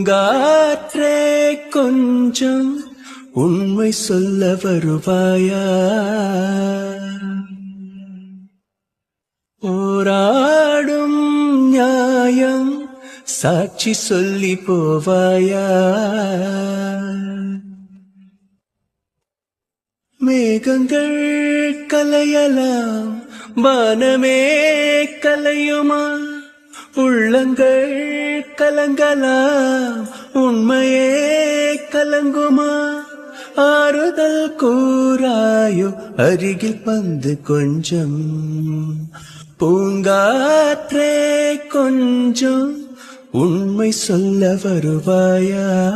பூங்காற்றே கொஞ்சம் உண்மை சொல்ல வருவாயா? போராடும் நியாயம் சாட்சி சொல்லி போவாயா? மேகங்கள் கலையலாம் வானமே கலையுமா? உள்ளங்கள் கலங்கலாம். உண்மையே கலங்குமா? ஆறுதல் கூறாயோ? அருகில் பந்து கொஞ்சம். பூங்காற்றே கொஞ்சம். உண்மை சொல்ல வருவாயா?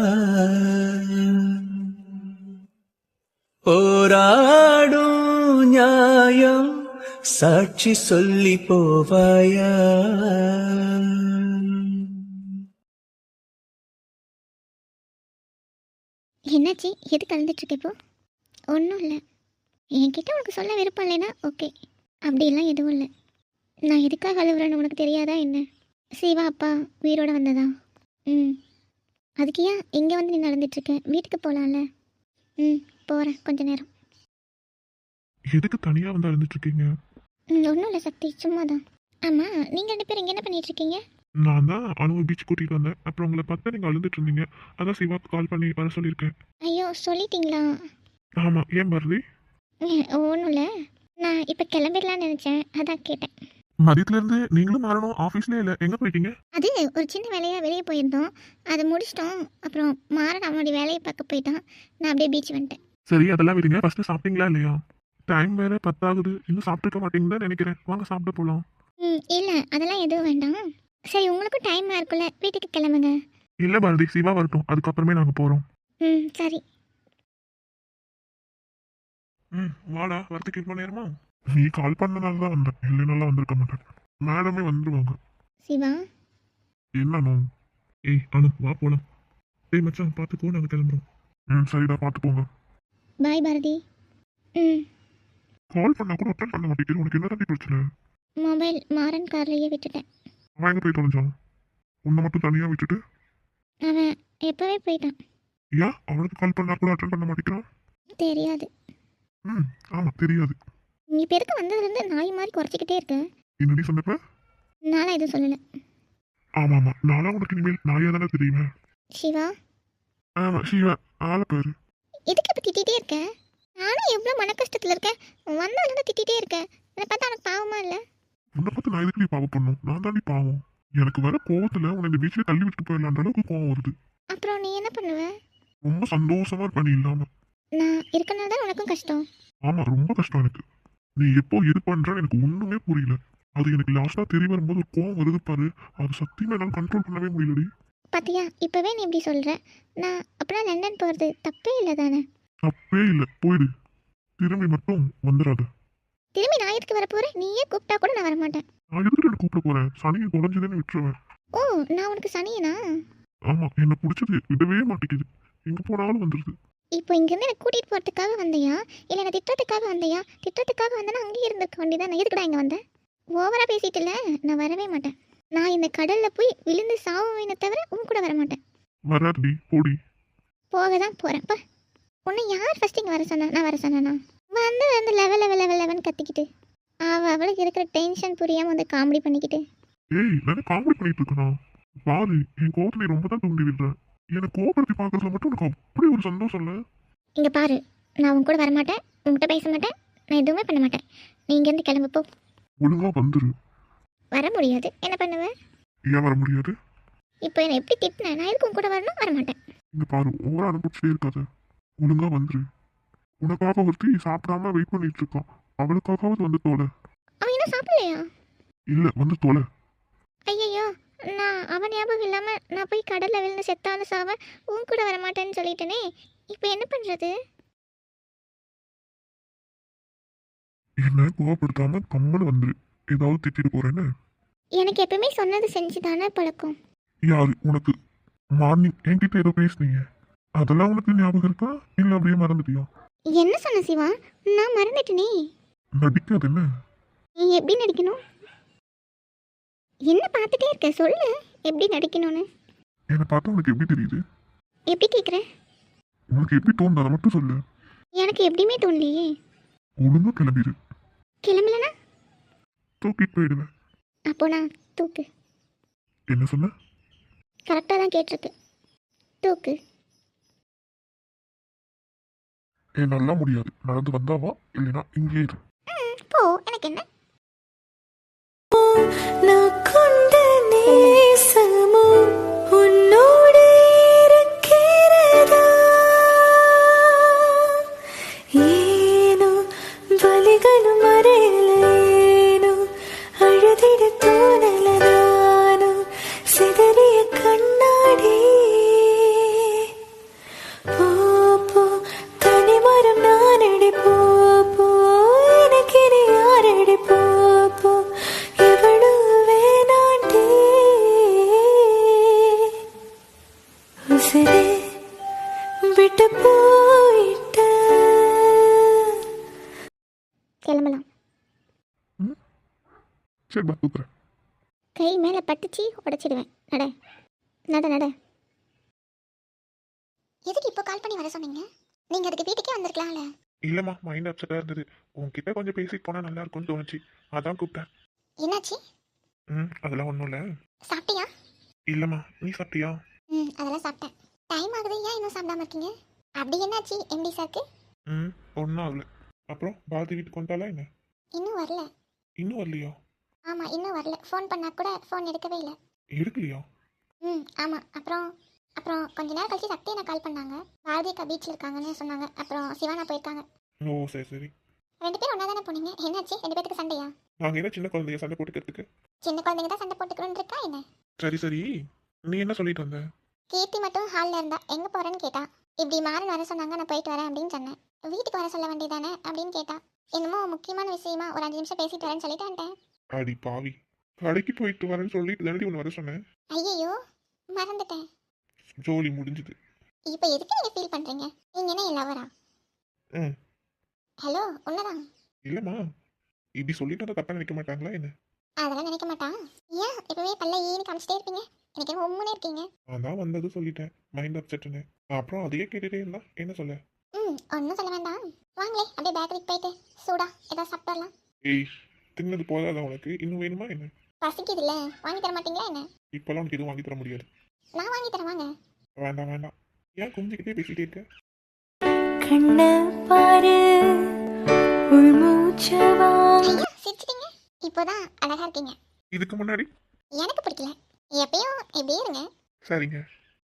போராடும் நியாயம் சாட்சி சொல்லி போவாயா? என்னாச்சு? எது கலந்துட்டுருக்க இப்போ? ஒன்றும் இல்லை. என்கிட்ட உனக்கு சொல்ல விருப்பம் இல்லைன்னா ஓகே. அப்படிலாம் எதுவும் இல்லை. நான் எதுக்காக அழுகுறேன்னு உனக்கு தெரியாதா என்ன? சிவா அப்பா உயிரோட வந்ததா? ம். அதுக்கு ஏன் இங்கே வந்து நீ நடந்துட்டுருக்க வீட்டுக்கு போகலாம்ல ம் போகிறேன் கொஞ்ச நேரம். எதுக்கு தனியா வந்து அழுந்துட்டு இருக்கீங்க ம் ஒன்றும் இல்லை சக்தி. சும்மா தான் ஆமாம் நீங்கள் ரெண்டு பேரும் இங்கே என்ன பண்ணிட்டு இருக்கீங்க நான் தான் அனுவை பீச் கூட்டிட்டு வந்தேன். அப்புறம் உங்களை பார்த்தா நீங்க அழுந்துட்டு இருந்தீங்க அதான் சிவாக்கு கால் பண்ணி வர சொல்லியிருக்கேன். ஐயோ சொல்லிட்டீங்களா? ஆமா ஏன் பாரதி? ஒன்றும் இல்லை. நான் இப்போ கிளம்பிடலான்னு நினச்சேன். அதான் கேட்டேன். மதியத்துல இருந்து நீங்களும் மாறணும். ஆபீஸ்லயே இல்ல. எங்க போயிட்டீங்க? அது ஒரு சின்ன வேலையாக வெளியே போயிருந்தோம். அதை முடிச்சிட்டோம். அப்புறம் மாறன் அவனுடைய வேலையை பார்க்க போயிட்டான். நான் அப்படியே பீச் வந்துட்டேன். சரி அதெல்லாம் விடுங்க. ஃபர்ஸ்ட் சாப்பிட்டீங்களா இல்லையா? டைம் வேற பத்தாகுது. இன்னும் சாப்பிட்டுருக்க மாட்டீங்கன்னு நினைக்கிறேன். வாங்க சாப்பிட போலாம். ம் இல்லை. அதெல்லாம் எதுவும் வேண்டாம். சரி உங்களுக்கும் டைமாக இருக்குல்ல? வீட்டுக்கு கிளம்புங்க. இல்ல பாரதி சிவா வரட்டும். அதுக்கப்புறமே நாங்க போறோம். ம் சரி. ம் வாடா வரதுக்கு இவ்வளோ நேரமா? நீ கால் பண்ணனால தான் வந்தேன். இல்லைனால வந்திருக்க மாட்டேன். மேடமே வந்துருவாங்க. சிவா? என்னண்ணோ ஏய் அனு வா போலாம். ஏய் மச்சான் பார்த்துக்கோ நாங்கள் கிளம்புறோம். ம் சரிடா பார்த்துக்கோங்க பாய் பாரதி. ம். கால் பண்ணா கூட அட்டன் பண்ண மாட்டேங்குது உனக்கு என்ன பிரச்சனை? மொபைல் மாறன் கார்லேயே விட்டுட்டேன். அவன் எங்கே போய் தொலைஞ்சான் உன்னை மட்டும் தனியாக விட்டுட்டு. அவன் எப்போவே போயிட்டான். ஏன் அவனுக்கு கால் பண்ணா கூட அட்டன் பண்ண மாட்டேங்கிறான்? தெரியாது. ம் ஆமாம் தெரியாது. நீ பெருக்க வந்ததுலேருந்து நாய் மாதிரி குறைச்சிக்கிட்டே இருக்க? என்னடி சொன்னப்ப? நானும் எதுவும் சொல்லலை. ஆமாம் ஆமாம் நானும் உனக்கு இனிமேல் நாயாக தானே தெரியுமே? சிவா? ஆமாம் சிவா. ஆளை பேரு. எதுக்கு இப்போ திட்டிகிட்டே இருக்க? நானும் எவ்வளோ மன கஷ்டத்தில் இருக்கேன். வந்தாலும் திட்டிகிட்டே இருக்கேன் என்னை பார்த்தா உனக்கு பாவமா இல்லை? உன்னை பார்த்து நான் எதுக்கு நீ பாவம் பண்ணும்? நான் தாண்டி பாவம். எனக்கு வர கோவத்தில் உன்னை இந்த வீட்டிலே தள்ளி விட்டு போயிடலான்ற அளவுக்கு கோவம் வருது. அப்புறம் நீ என்ன பண்ணுவ? ரொம்ப சந்தோஷமா இருப்ப நீ இல்லாம. நான் இருக்கனால தான் உனக்கும் கஷ்டம். ஆமா ரொம்ப கஷ்டம் எனக்கு. நீ எப்போ எது பண்றன்னு எனக்கு ஒண்ணுமே புரியல. அது எனக்கு லாஸ்டா தெரிய வரும்போது ஒரு கோவம் வருது பாரு. அது சத்தியமா என்னால் கண்ட்ரோல் பண்ணவே முடியலடி. பாத்தியா இப்போவே நீ இப்படி சொல்கிற நான் அப்புறம் லண்டன் போகிறது தப்பே இல்லை தானே? தப்பே இல்லை. போயிடு. திரும்பி மட்டும் வந்துடாத. திரும்பி நான் எதுக்கு வர போகிறேன் நீயே கூப்பிட்டா கூட நான் வரமாட்டேன். நான் எதுக்கு என்ன கூப்பிட போறேன் சனியை குறைஞ்சதுன்னு விட்டுருவேன் ஓ நான் உனக்கு சனியனா? ஆமா என்னை பிடிச்சது விடவே மாட்டேங்குது. எங்க போனாலும் வந்துடுது இப்போ இங்கேருந்து எனக்கு கூட்டிகிட்டு போகிறதுக்காக வந்தியா? இல்லை நான் திட்டத்துக்காக வந்தியா? திட்டத்துக்காக வந்தேன்னா அங்கேயே இருந்திருக்க வேண்டியதான் நான் எதுக்குடா இங்கே வந்தேன்? ஓவராக பேசிட்டு இல்லை நான் வரவே மாட்டேன். நான் இந்த கடலில் போய் விழுந்து சாவுவேனே தவிர உன் கூட வர மாட்டேன் வராதுடி போடி. போக தான் போகிறேன்ப்பா உன்னை யார் ஃபஸ்ட் இங்கே வர சொன்னா? நான் வர சொன்னேனா? வந்து வந்து லெவல் லெவல் லெவல் லெவன் கத்திக்கிட்டு. அவள் அவளுக்கு இருக்கிற டென்ஷன் புரியாமல் வந்து காமெடி பண்ணிக்கிட்டு. ஏய் நான் காமெடி பண்ணிட்டு இருக்கேனா? பாரு என் கோவத்தை நீ ரொம்ப தான் தூண்டி விடுற. எனக்கு கோபப்படுத்தி பார்க்கறதுல மட்டும் எனக்கு அப்படி ஒரு சந்தோஷம் இல்லை? இங்கே பாரு நான் உன் கூட வரமாட்டேன் உன்கிட்ட பேச மாட்டேன் நான் எதுவுமே பண்ண மாட்டேன். நீ இங்கேருந்து கிளம்பு போ. ஒழுங்கா வந்துரு. வர முடியாது. என்ன பண்ணுவேன் ஏன் வர முடியாது? இப்போ என்னை எப்படி திட்டினேன் நான் எதுக்கு உன் கூட வரணும்? வர மாட்டேன் இங்க பாரு ஓவரா அனுப்பிச்சிட்டே இருக்காத. ஒழுங்கா வந்துரு. உனக்காக ஒருத்தி சாப்பிடாம வெயிட் பண்ணிட்டு இருக்கான் அவளுக்காகவாது வந்து தோலை. அவன் என்ன சாப்பிடலையா? இல்ல வந்து தோலை. ஐயையோ நான் அவன் ஞாபகம் இல்லாமல் நான் போய் கடலில் விழுந்து செத்தாலும் சாவ உன் கூட வர மாட்டேன்னு சொல்லிட்டேனே. இப்போ என்ன பண்ணுறது என்ன கோவப்படுத்தாம கம்மனு வந்துரு. ஏதாவது திட்டிட்டு போறேன்னு. எனக்கு எப்பவுமே சொன்னது செஞ்சு தானே பழக்கம். யாரு? உனக்கு. மார்னிங் என்கிட்ட ஏதோ பேசுனீங்க. அதெல்லாம் உனக்கு ஞாபகம் இருக்கா? இல்ல அப்படியே மறந்துட்டியா? என்ன சொன்ன சிவா? நான் மறந்துட்டேனே. நடிக்காது என்ன நீ எப்படி நடிக்கணும்? என்ன பார்த்துட்டே இருக்க? சொல்லு. எப்படி நடிக்கணும்னு. என்னை பார்த்தா உனக்கு எப்படி தெரியுது? எப்படி கேட்குறேன் உனக்கு எப்படி தோணுது அதை மட்டும் சொல்லு. எனக்கு எப்படியுமே தோணலையே. ஒழுங்கா கிளம்பிடு கிளம்பலனா? தூக்கிட்டு போயிடுவேன். அப்போ நான் தூக்கு. என்ன சொன்ன? கரெக்டாக தான் கேட்டிருக்கு. தூக்கு. என்னாலாம் முடியாது. நடந்து வந்தாவா இல்லைன்னா இங்கே இரு. போ. எனக்கு என்ன? சரி பா தூக்குறேன் கை மேலே பட்டுச்சு உடச்சிடுவேன் நட. நட நட. எதுக்கு இப்போ கால் பண்ணி வர சொன்னீங்க? நீங்கள் அதுக்கு வீட்டுக்கே வந்திருக்கலாம்ல. இல்லைம்மா மைண்ட் அப்செட்டாக இருந்தது. உன்கிட்ட கொஞ்சம் பேசிட்டு போனால் நல்லா இருக்கும்னு தோணுச்சு. அதான் கூப்பிட்டேன். என்னாச்சு? ம் அதெல்லாம் ஒன்றும் இல்லை. சாப்பிட்டியா? இல்லைம்மா நீ சாப்பிட்டியா? ம் அதெல்லாம் சாப்பிட்டேன். டைம் ஆகுது ஏன் இன்னும் சாப்பிடாம இருக்கீங்க? அப்படி என்னாச்சு எம்டி சாருக்கு? ம் ஒன்றும் ஆகல. அப்புறம் பாரதி வீட்டுக்கு வந்தாலா என்ன? இன்னும் வரல. இன்னும் வரலையா? ஆமாம் இன்னும் வரல. ஃபோன் பண்ணால் கூட ஃபோன் எடுக்கவே இல்லை. எடுக்கலையா? ம் ஆமாம் அப்புறம் அப்புறம் கொஞ்ச நேரம் கழிச்சு சக்தி எனக்கு கால் பண்ணாங்க. பாரதி அக்கா பீச்சில் இருக்காங்கன்னு சொன்னாங்க. அப்புறம் சிவானா போயிருக்காங்க. ஓ சரி சரி. ரெண்டு பேரும் ஒன்றா தானே போனீங்க? என்னாச்சு? ரெண்டு பேருக்கு சண்டையா? நாங்கள் என்ன சின்ன குழந்தைய சண்டை போட்டுக்கிறதுக்கு? சின்ன குழந்தைங்க தான் சண்டை போட்டுக்கணும்னு இருக்கா என்ன? சரி சரி. நீ என்ன சொல்லிட்டு வந்த? கீர்த்தி மட்டும் ஹாலில் இருந்தா எங்கே போகிறேன்னு கேட்டா. இப்படி மாறன் வர சொன்னாங்க நான் போயிட்டு வரேன் அப்படின்னு சொன்னேன். வீட்டுக்கு வர சொல்ல வேண்டியதானே அப்படின்னு கேட்டா. என்னமோ முக்கியமான விஷயமா ஒரு அஞ்சு நிமிஷம் பேசிட்டு வரேன்னு சொல்லிட்டு வந்துட்டேன். அடி பாவி. கடைக்கு போயிட்டு வரேன்னு சொல்லிட்டு தாண்டி ஒன்று வர சொன்னேன். ஐயையோ மறந்துட்டேன். ஜோலி முடிஞ்சுது. இப்போ எதுக்கு நீங்கள் ஃபீல் பண்ணுறீங்க நீங்கள் என்ன என் லவரா ம். ஹலோ உன்னதான் இல்லைம்மா. இப்படி சொல்லிட்டு தப்பாக நினைக்க மாட்டாங்களா என்ன? அதெல்லாம் நினைக்க மாட்டான். ஏன்? எப்பவுமே பல்ல ஈன்னு காமிச்சிட்டே இருப்பீங்க. எனக்கு உம்முனே இருக்கீங்க. நான் தான் வந்தது சொல்லிட்டேன். மைண்ட் அப்செட்டுன்னு அப்புறம் அதையே கேட்டுட்டே இருந்தா என்ன சொல்ல? ம் ஒன்றும் சொல்ல வேண்டாம். வாங்களே அப்படியே பேக்கரிக்கு போயிட்டு சூடா ஏதாவது சாப்பிட்டு வரலாம். ஏய் தின்னது போதாதா உனக்கு? இன்னும் வேணுமா என்ன? பசிக்குதுல்ல. வாங்கி தர மாட்டீங்களா என்ன? இப்போல்லாம் உனக்கு எதுவும் வாங்கி தர முடியாது. நான் வாங்கி தரேன் வாங்க. வேண்டாம் வேண்டாம். ஏன் குஞ்சுக்கிட்டே பேசிட்டே இருக்க? கண்ண பாரு. உள்மூச்சவா சிரிச்சிட்டீங்க. இப்போதான் அழகா இருக்கீங்க. இதுக்கு முன்னாடி? எனக்கு பிடிக்கல. எப்பயும் இப்படியே இருங்க. சரிங்க.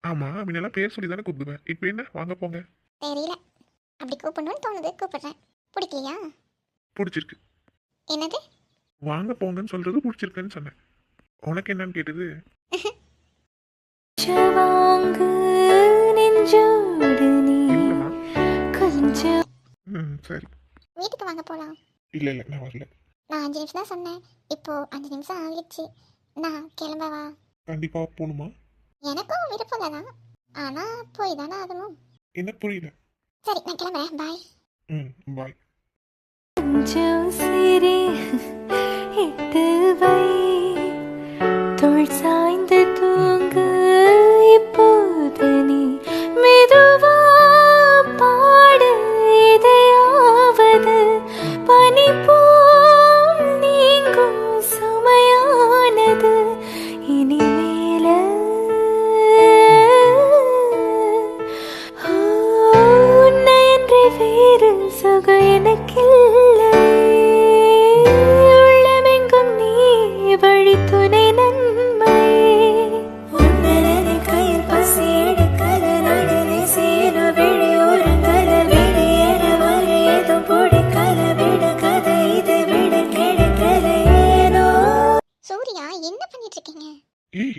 ஆமா முன்னெல்லாம் பேர் சொல்லி தானே கூப்பிடுவேன். இப்போ என்ன? வாங்க போங்க. தெரியல. அப்படி கூப்பிடணும்னு தோணுது. கூப்பிடுறேன். பிடிக்கலையா? பிடிச்சிருக்கு. என்னது? வாங்க போங்கன்னு சொல்றது பிடிச்சிருக்குன்னு சொன்னேன். உனக்கு என்னன்னு கேட்டது? ம் சரி. வீட்டுக்கு வாங்க போகலாம் இல்லை இல்லை நான் வரல. நான் அஞ்சு நிமிஷம் தான் சொன்னேன். இப்போ அஞ்சு நிமிஷம் ஆகிடுச்சு. நான் கிளம்பவா கண்டிப்பா போகணுமா எனக்கும் விருப்பம் தான்? ஆனால் போய் தானே ஆகணும். எனக்கு புரியல. சரி நான் கிளம்புறேன். பாய் ம் பாய் கொஞ்சம் சிரி இட்டு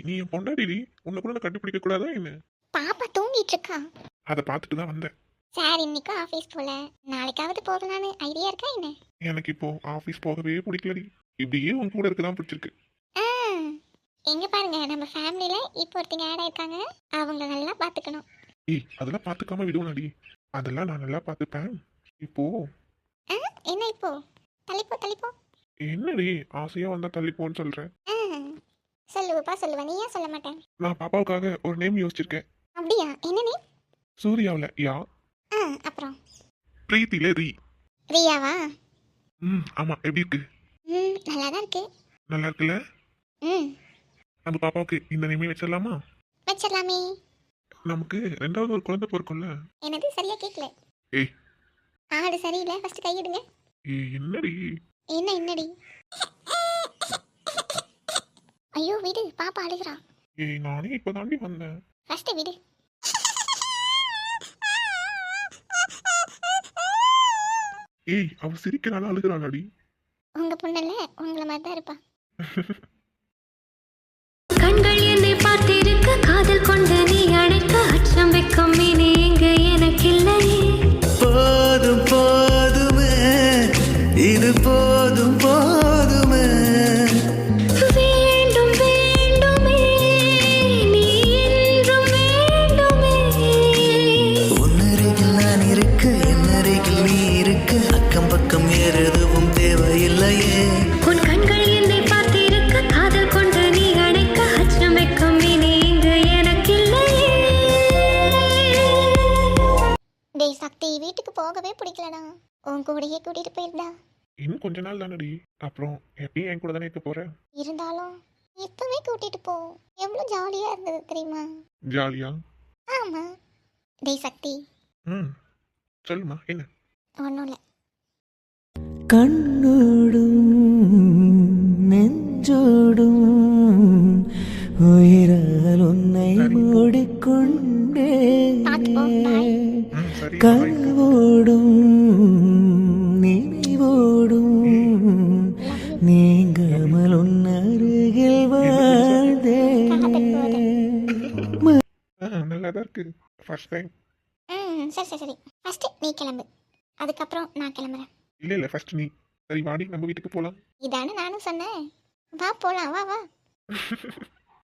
நீ என் பொண்டாடி உன்னை கூட நான் கண்டுபிடிக்க கூடாதா என்ன? பாப்பா தூங்கிட்டு இருக்கா அதை பார்த்துட்டு தான் வந்தேன். சார் இன்னைக்கும் ஆஃபீஸ் போல. நாளைக்காவது போகலான்னு ஐடியா இருக்கா என்ன? எனக்கு இப்போ ஆஃபீஸ் போகவே பிடிக்கலடி இப்படியே உன் கூட இருக்க தான் பிடிச்சிருக்கு எங்க பாருங்க நம்ம ஃபேமிலியில இப்போ ஒருத்தங்க ஆட் ஆயிருக்காங்க. அவங்க நல்லா பாத்துக்கணும் ஏய் அதெல்லாம் பார்த்துக்காம விடுவனாடி அதெல்லாம் நான் நல்லா பார்த்துப்பேன். இப்போ? என்ன இப்போ? தள்ளிப்போ தள்ளிப்போ. என்னடி ஆசையா வந்தா தள்ளிப்போன்னு சொல்றேன் சொல்லுவப்பா சொல்லுவேன் நீ ஏன் சொல்ல மாட்டேன்? நான் பாப்பாவுக்காக ஒரு நேம் யோசிச்சிருக்கேன். அப்படியா? என்னனே சூர்யாவில் யா. ஆ அப்புறம்? பிரீத்தில ரீ. ரியாவா? ம் ஆமாம் எப்படி இருக்கு? ம் நல்லா தான் இருக்கு. நல்லா இருக்குல்ல? ம். அந்த பாப்பாவுக்கு இந்த நேமே வச்சிடலாமா? வச்சிடலாமே. நமக்கு ரெண்டாவது ஒரு குழந்தை பிறக்கும்ல? என்னது? சரியா கேட்கல ஏய் ஆடு சரியில்லை? ஃபர்ஸ்ட் கையிடுங்க. ஏய் என்னடி? என்ன என்னடி? ஐயோ விடு பாப்பா அழுகிறா. ஏய் நானே இப்போ தாண்டி வந்தேன். ஃபர்ஸ்ட் விடு. ஏய் அவ சிரிக்கிறாளா அழுகிறாளாடி. உங்க பொண்ணுல உங்களை மாதிரி தான் இருப்பா. கண்கள் என்னை பார்த்திருக்க காதல் கொண்டு நீ அழைக்க அச்சம் வைக்கும் இனி போகவே பிடிக்கலடா. உன் கூடயே கூட்டிட்டு போயிருந்தா. இன்னும் கொஞ்ச நாள் தானடி. அப்புறம் எப்பயும் என் கூட தானே இருக்க போற? இருந்தாலும் இப்பவே கூட்டிட்டு போ. எவ்வளோ ஜாலியா இருந்தது தெரியுமா? ஜாலியா ஆமா. டேய் சக்தி. ம். சொல்லுமா என்ன? ஒன்றும் இல்லை. கண்ணோடும் நெஞ்சோடும் உயிரால் உன்னை மூடிக்கொண்டே கனவோடும் நினைவோடும் நீங்காமல் உன் அருகில் வாழ்ந்தே. நல்லா தான் இருக்கு. ஃபர்ஸ்ட் டைம் ம் சரி சரி சரி. ஃபர்ஸ்ட் நீ கிளம்பு. அதுக்கப்புறம் நான் கிளம்புறேன். இல்லை இல்லை ஃபர்ஸ்ட் நீ. சரி வாடி நம்ம வீட்டுக்கு போகலாம் இதானே நானும் சொன்னேன். வா போலாம் வா வா.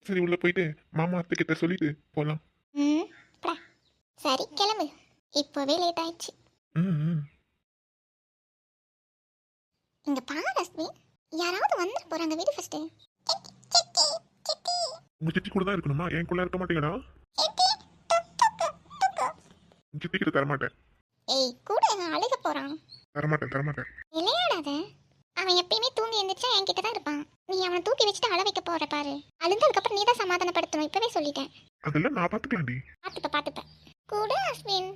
சரி உள்ள போயிட்டு மாமா அத்தை கிட்ட சொல்லிட்டு போகலாம் ம். சரி கிளம்பு. இப்போவே லேட் ஆயிடுச்சு. ம் இங்க பாரு அஸ்மி யாராவது வந்துட போறாங்க வீடு ஃபர்ஸ்ட் உங்க சித்தி கூட தான் இருக்கணுமா? என் கூட இருக்க மாட்டீங்கடா. உங்க சித்தி கிட்ட தரமாட்டேன். ஏய் கூட அவன் அழுக போறான். தரமாட்டேன் தரமாட்டேன். விளையாடாத. அவன் எப்பயுமே தூங்கி எந்திரிச்சா என் கிட்ட தான் இருப்பான். நீ அவனை தூக்கி வச்சுட்டு அழ வைக்க போற பாரு. அழுந்ததுக்கு அப்புறம் நீ தான் சமாதானப்படுத்தணும். இப்பவே சொல்லிட்டேன். அதெல்லாம் நான் பார்த்துக்கலாம்டி பாத்துப்ப பாத்துப்ப. கூட அஸ்வின்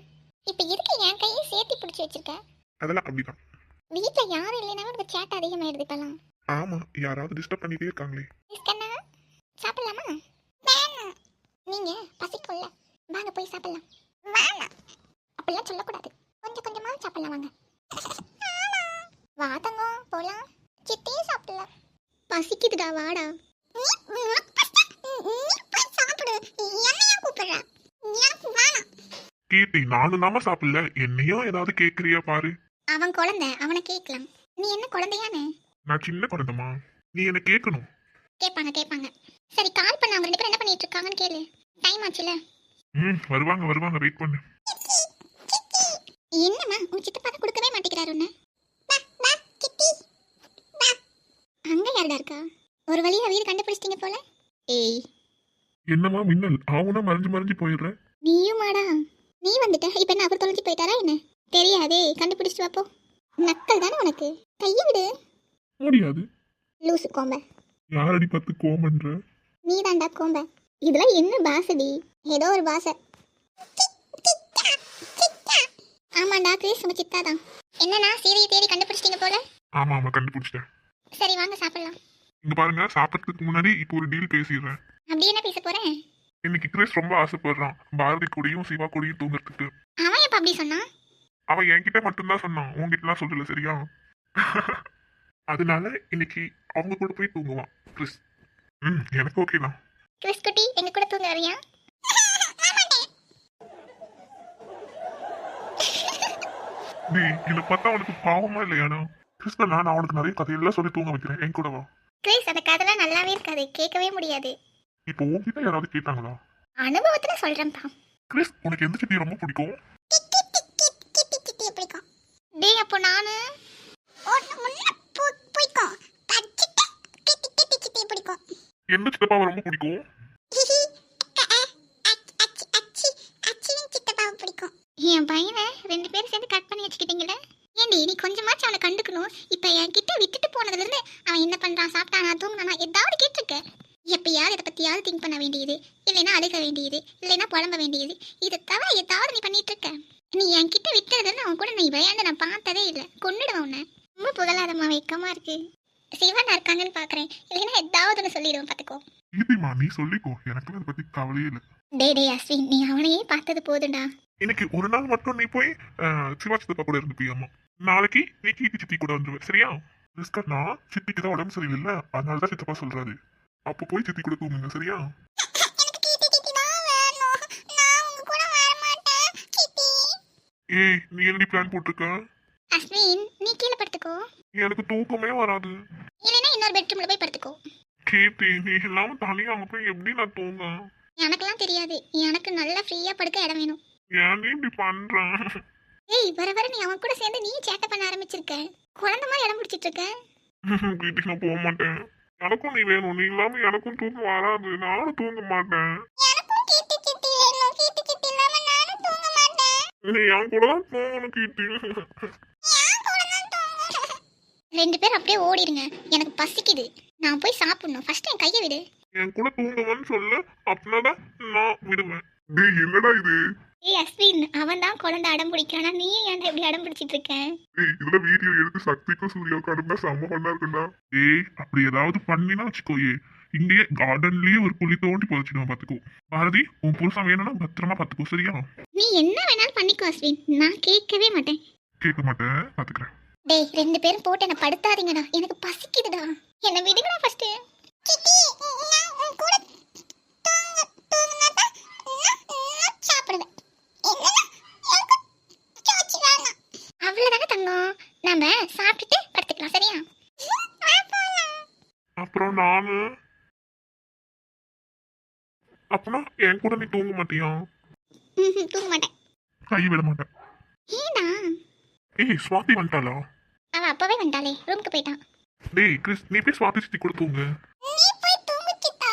இப்ப இருக்க என் கையை சேர்த்து பிடிச்சி வச்சிருக்க? அதெல்லாம் அப்படிதான். வீட்ல யாரும் இல்லைனாலும் உனக்கு சேட் அதிகமாயிடுது இப்பெல்லாம். ஆமா யாராவது டிஸ்டர்ப் பண்ணிட்டே இருக்காங்களே. கண்ணா. சாப்பிடலாமா? வேணாம். நீங்க பசிக்கும்ல. வாங்க போய் சாப்பிடலாம். வேணாம். அப்படிலாம் சொல்லக்கூடாது. கொஞ்சம் கொஞ்சமா சாப்பிடலாம் வாங்க. வா தங்கம் போலாம். சித்தையும் சாப்பிடலாம் பசிக்குதுடா வாடா. சாப்பிடு. என்னையா கூப்பிடுற? எனக்கு வேணாம். கீர்த்தி நானும் நாம சாப்பிடல. என்னையும் ஏதாவது கேட்கறியா பாரு. அவன் குழந்தை அவனை கேட்கலாம் நீ என்ன குழந்தையானே? நான் சின்ன குழந்தைமா நீ என்ன கேட்கணும் கேட்பாங்க கேட்பாங்க சரி கால் பண்ண. அவங்க ரெண்டு பேரும் என்ன பண்ணிட்டு இருக்காங்கன்னு கேளு. டைம் ஆச்சுல? ம் வருவாங்க வருவாங்க. வெயிட் பண்ணு. என்னம்மா உன் சித்தப்பா தான் கொடுக்கவே மாட்டேங்கிறாரு உன்னை. அங்க யாருடா இருக்கா? ஒரு வழியா வீடு கண்டுபிடிச்சிட்டீங்க போல? ஏய். என்னம்மா மின்னல்? ஆவுனா மறைஞ்சு மறைஞ்சு போயிடுற. நீயும் மாடா நீ வந்துட்ட. இப்ப என்ன அவர் தொலைஞ்சு போயிட்டாரா என்ன? தெரியாதே. கண்டுபிடிச்சிட்டு வாப்போ. நக்கல் தானே உனக்கு? கையை விடு. முடியாது லூசு கோம்ப யாரடி பார்த்து கோமன்ற? நீ தாண்டா கோம்ப இதெல்லாம் என்ன பாசடி? ஏதோ ஒரு பாசை. ஆமாண்டா கிரேஸ் நம்ம சித்தா தான் என்னண்ணா சீதையை தேடி கண்டுபிடிச்சிட்டீங்க போல? ஆமா ஆமா கண்டுபிடிச்சிட்டேன். சரி வாங்க சாப்பிடலாம். இங்க பாருங்க சாப்பிட்றதுக்கு முன்னாடி இப்போ ஒரு டீல் பேசிடுறேன். அப்படி என்ன பேச போறேன்? இன்னைக்கு கிறிஸ் ரொம்ப ஆசைப்படுறான். பாரதி கூடயும் சிவா கூடயும் தூங்குறதுக்கு. அவன் எப்ப அப்படி சொன்னான்? அவன் என்கிட்ட மட்டும்தான் சொன்னான். உங்ககிட்டலாம் சொல்லல சரியா? அதனால இன்னைக்கு அவங்க கூட போய் தூங்குவான் கிறிஸ். ம் எனக்கு ஓகே தான். கிறிஸ் குட்டி எங்க கூட தூங்க வரியா நீ என்னை பார்த்தா அவனுக்கு பாவமா இல்லையாடா? கிறிஸ்தா நான் அவனுக்கு நிறைய கதையெல்லாம் சொல்லி தூங்க வைக்கிறேன். என் கூட வா கிறிஸ் அந்த கதைலாம் நல்லாவே இருக்காது. கேட்கவே முடியாது. இப்போ உங்ககிட்ட யாராவது கேட்டாங்களா? அனுபவத்துல சொல்றேன்ப்பா. கிறிஸ் உனக்கு எந்த சிட்டி ரொம்ப பிடிக்கும்? பிடிக்கும் டேய் அப்போ நானு? பிடிக்கும் பிடிக்கும் எந்த சித்தப்பாவை ரொம்ப பிடிக்கும்? பிடிக்கும் என் பையனை ரெண்டு பேரும் சேர்ந்து கட் பண்ணி வச்சுக்கிட்டீங்களே ஏண்டி நீ கொஞ்சமாச்சும் அவனை கண்டுக்கணும். இப்போ என்கிட்ட விட்டுட்டு போனதுலேருந்து அவன் என்ன பண்ணுறான் சாப்பிட்டானா தூங்கினானா ஏதாவது பற்றியாவது திங்க் பண்ண வேண்டியது. இல்லைன்னா அழுக வேண்டியது. இல்லைன்னா புலம்ப வேண்டியது. இதை தவிர ஏதாவது நீ பண்ணிட்டு இருக்க. நீ என்கிட்ட விட்டதுன்னு அவன் கூட நீ விளையாண்டு நான் பார்த்ததே இல்லை. கொன்னுடுவேன் உன்னை. ரொம்ப புகழாதம்மா வெக்கமா இருக்கு. சிவனா இருக்காங்கன்னு பார்க்குறேன் இல்லைன்னா ஏதாவது ஒன்று சொல்லிடுவேன் பார்த்துக்கோ கீர்த்திமா நீ சொல்லிக்கோ. எனக்கு அதை பத்தி கவலையே இல்லை. டே டே அஸ்வின் நீ அவனையே பார்த்தது போதும்டா. இன்னைக்கு ஒரு நாள் மட்டும் நீ போய் சிவா சித்தப்பா கூட இருந்து போயம்மா நாளைக்கு நீ கீர்த்தி சித்தி கூட வந்துருவ. சரியா? ரிஸ்கட்னா சித்திக்கு தான் உடம்பு சரியில்லை அதனால தான் சித்தப்பா சொல்றாரு. அப்போ போய் சித்தி கூட தூங்குங்க சரியா? ஏய் நீ என்னடி பிளான் போட்டிருக்க? அஸ்வின் நீ கீழே படுத்துக்கோ. எனக்கு தூக்கமே வராது. இல்லைன்னா இன்னொரு பெட்ரூம்ல போய் படுத்துக்கோ. கீர்த்தி நீ இல்லாம தனியா அங்க போய் எப்படி நான் தூங்க எனக்கெல்லாம் தெரியாது. எனக்கு நல்லா ஃப்ரீயா படுக்க இடம் வேணும். ஏன் இப்படி பண்றேன் ஏய் வர வர நீ அவன் கூட சேர்ந்து நீ சேட்டை பண்ண ஆரம்பிச்சிருக்க. குழந்தை மாதிரி இடம் பிடிச்சிட்டு இருக்க. வீட்டுக்கு நான் போக மாட்டேன். எனக்கும் நீ வேணும். நீ இல்லாம எனக்கும் தூக்கம் வராது. நானும் தூங்க மாட்டேன். நீ என் கூட தான் தூங்கணும் கீர்த்தி ரெண்டு பேரும் அப்படியே ஓடிடுங்க எனக்கு பசிக்குது. நான் போய் சாப்பிடணும். ஃபர்ஸ்ட் என் கையை விடு. என் கூட தூங்குவேன்னு சொல்லு. அப்படின்னாதான் நான் விடுவேன். டேய் என்னடா இது? ஏய் அஸ்வின் அவன் தான் குழந்தை அடம் பிடிக்கிறானா நீ ஏன்டா இப்படி அடம் பிடிச்சிட்டு இருக்க? டேய் இதுல வீடியோ எடுத்து சக்திக்கும் சூர்யாவுக்கும் அனுப்பினா செம்ம பண்ணா இருக்குண்டா டேய் அப்படி ஏதாவது பண்ணினா வச்சுக்கோயே. இங்கேயே கார்டன்லயே ஒரு குழி தோண்டி புதைச்சிடுவேன் பாத்துக்கோ. பாரதி உன் புருஷன் வேணும்னா பத்திரமா பாத்துக்கோ சரியா? நீ என்ன வேணாலும் பண்ணிக்கோ அஸ்வின் நான் கேட்கவே மாட்டேன். கேட்க மாட்டேன் பாத்துக்கிறேன். டேய் ரெண்டு பேரும் போட்டு என்ன படுத்தாதீங்கடா. எனக்கு பசிக்குதுடா. என்ன விடுங்கடா ஃபர்ஸ்ட் அவ்வளவுதானே தங்கம் நாம சாப்பிட்டுட்டு படுத்துக்கலாம் சரியா? அப்புறம் நானு. அப்பனா என் கூட நீ தூங்க மாட்டியா? தூங்க மாட்டேன். கை விட மாட்டேன். ஏடா ஏய் சுவாதி வந்துட்டாளா? அவன் அப்பவே வந்துட்டாளே ரூமுக்கு போயிட்டான் டேய் கிறிஸ் நீ போய் சுவாதி சித்தி கூட தூங்கு. நீ போய் தூங்குச்சிட்டா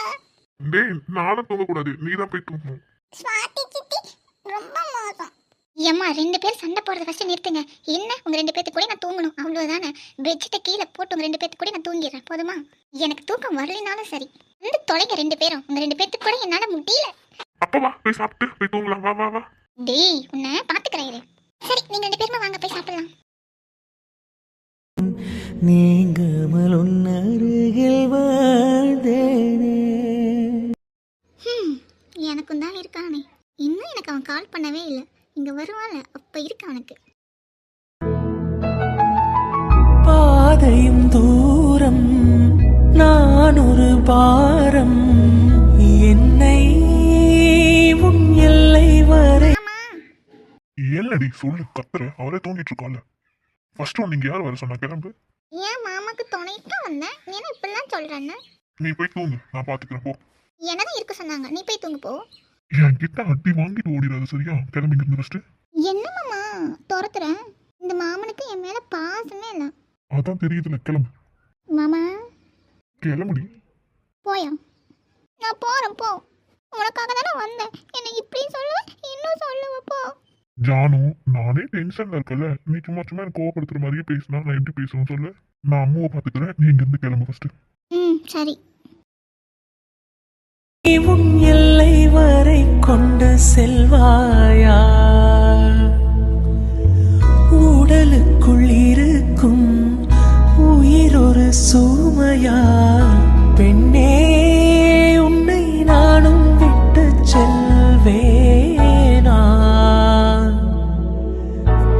டேய் நானும் தூங்கக்கூடாது. நீ தான் போய் தூங்கணும் சுவாதி சித்தி ரொம்ப மோசம் ஏம்மா ரெண்டு பேரும் சண்டை போடுறத ஃபர்ஸ்ட் நிறுத்துங்க. என்ன? உங்க ரெண்டு பேத்து கூட நான் தூங்கணும். அவ்வளவுதானே? பெட்ஷீட்டை கீழே போட்டு உங்க ரெண்டு பேத்து கூட நான் தூங்கிடுறேன். போதுமா? எனக்கு தூக்கம் வரலைனாலும் சரி. வந்து தொலைங்க ரெண்டு பேரும். உங்க ரெண்டு பேத்து கூட என்னால முடியல. அப்ப வா போய் சாப்பிட்டு போய் தூங்கலாம். வா வா வா. டேய் உன்னை பாத்துக்கிறேன் இரு. சரி நீங்க ரெண்டு பேருமே வாங்க போய் சாப்பிடலாம். நீங்காமல் உன்னருகில் வாழ்ந்தேனே. ஹம், எனக்கும் தான் இருக்கானே. இன்னும் எனக்கு அவன் கால் பண்ணவே இல்லை. இங்க வருவான்ல அப்ப இருக்கு அவனுக்கு. பாதையும் தூரம் நான் ஒரு பாரம். என்னை உன் எல்லை வரை என்னடி சொல்லு கத்துற. அவரே தூங்கிட்டு இருக்கால ஃபர்ஸ்ட் ஒன் நீங்க யார் வர சொன்னா? கிளம்பு. ஏன் மாமாக்கு துணைக்கு வந்தேன். நீ என்ன இப்படிலாம் சொல்றேன்னு நீ போய் தூங்கு. நான் பாத்துக்கிறேன் போ. என்னதான் இருக்க சொன்னாங்க. நீ போய் தூங்கு போ. என் கிட்ட அடி வாங்கிட்டு ஓடிடாது சரியா? கிளம்பிங்க இருந்து ஃபர்ஸ்ட் என்ன மாமா? துரத்துறேன் இந்த மாமனுக்கு என் மேல பாசமே இல்லை. அதான் தெரியுதுல கிளம்பு. மாமா? கிளம்புடி. போயா? நான் போறேன் போ. உனக்காக தானே வந்தேன். என்னை இப்படி சொல்லுவ இன்னும் சொல்லுவ போ. ஜானு நானே டென்ஷன்ல இருக்கல நீ சும்மா சும்மா எனக்கு கோவப்படுத்துற மாதிரியே பேசினா நான் எப்படி பேசணும் சொல்லு. நான் அம்மாவை பாத்துக்கிறேன் நீ இங்க இருந்து கிளம்பு ஃபர்ஸ்ட் ம் சரி. உன் எல்லை வரை கொண்டு செல்வாயா? உடலுக்குள் இருக்கும் உயிர் ஒரு சுமையா? பெண்ணே உன்னை நானும் விட்டு செல்வேனா?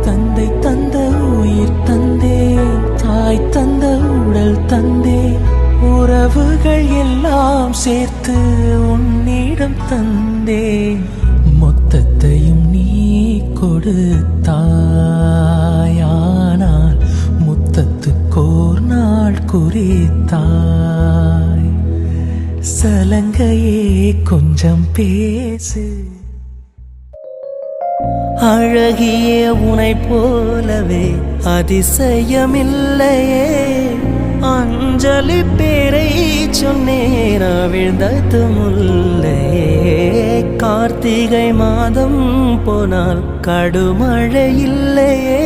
தந்தை தந்த உயிர் தந்தே தாய் தந்த உடல் தந்தே உறவுகள் எல்லாம் சேர்த்து உன்னிடம் தந்தே மொத்தத்தையும் நீ கொடுத்தாயானால் முத்தத்துக்கோர் நாள் குறித்தாய். சலங்கையே கொஞ்சம் பேசு. அழகிய உனை போலவே அதிசயமில்லையே. அஞ்சலி பேரை சொன்னேன் விழுந்தது முல்லையே கார்த்திகை மாதம் போனால் கடுமழை இல்லையே.